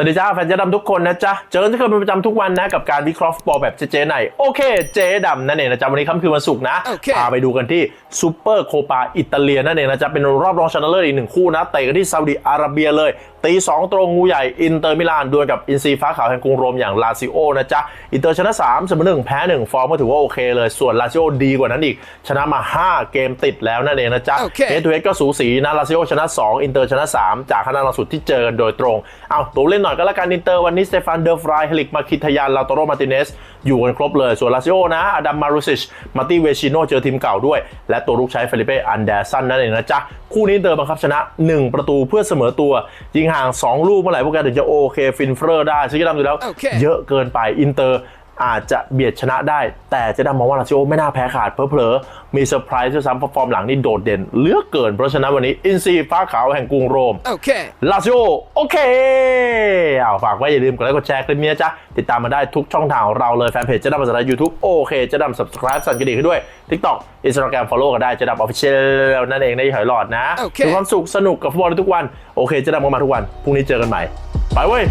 สวัสดีจ้าแฟนเจ๊ดำทุกคนนะจ๊ะ เจอกันที่เคยเป็นประจำทุกวันนะ กับการวิเคราะห์ฟุตบอลแบบเจ๊ๆในโอเค เจ๊ดำนั่นเองนะจ๊ะ วันนี้ค่ำคืนวันศุกร์นะโอเคพาไปดูกันที่ซูเปอร์โคปาอิตาเลียนั่นเองนะจ๊ะ เป็นรอบรองชนะเลิศอีกหนึ่งคู่นะเตะกันที่ซาอุดิอาระเบียเลยตีสองตรงงูใหญ่อินเตอร์มิลานดวลกับอินซีฟ้าขาวแห่งกรุงโรมอย่างลาซิโอนะจ๊ะอินเตอร์ชนะ3เสมอหนึ่งแพ้หนึ่งฟอร์มก็ถือว่าโอเคเลย ส่วนลาซิโอดีกว่านั้นอีก ชนะมา 5 เกมติดแล้วนั่นเองนะจ๊ะโอเคเฮดทูเฮดก็สูสีนะลาซิโอชนะ 2 อินเตอร์ชนะ 3 จากคะแนนล่าสุดที่เจอกันโดยตรงเอาตัวเล่นหน่อยก็แล้วกันอินเตอร์วันนี้สเตฟานเดอร์ฟรายเฮลิกมาคิทยานลาโตโรมาติเนสอยู่กันครบเลย ส่วนลาซิโอนะอดัมมารุซิชมาติเวชิโนเจอทีมเก่าด้วย และตัวลูกใช้เฟลิเป้อันเดอร์สันนั่นเองนะจ๊ะ คู่นี้อินเตอร์บังคับชนะ 1 ประตูเพื่อเสมอตัว ยิงห่าง 2 ลูกเมื่อไหร่พวกแกถึงจะโอเคฟินเฟอร์ได้ซึ่งจะทำอยู่แล้วโอเคเยอะเกินไปอินเตอร์ อาจจะเบียดชนะได้ แต่เจะดำมองว่าลาซิโอไม่น่าแพ้ขาดเพลอๆมีเซอร์ไพรส์ด้วยซ้ำเพราะฟอร์มหลังนี่โดดเด่นเหลือเกิน เพราะฉะนั้นวันนี้อินซีฟ้าขาวแห่งกรุงโรม Okay. ลาซิโอโอเคเอาฝากไว้อย่าลืมกดไลค์กดแชร์คลิปนี้นะจ๊ะติดตามมาได้ทุกช่องทางของเราเลยแฟนเพจเจะดำภาษาไทยยูทูบโอเคเจะดำ subscribe สั่นกระดิ่งให้ด้วย TikTok Instagram follow กันได้เจะดำ official นั่นเองในหอยหลอดนะโอเคมีความสุขสนุกกับฟุตบอลในทุกวันโอเคเจะดำมามาทุกวันพรุ่งนี้เจอกันใหม่ไปเว้ย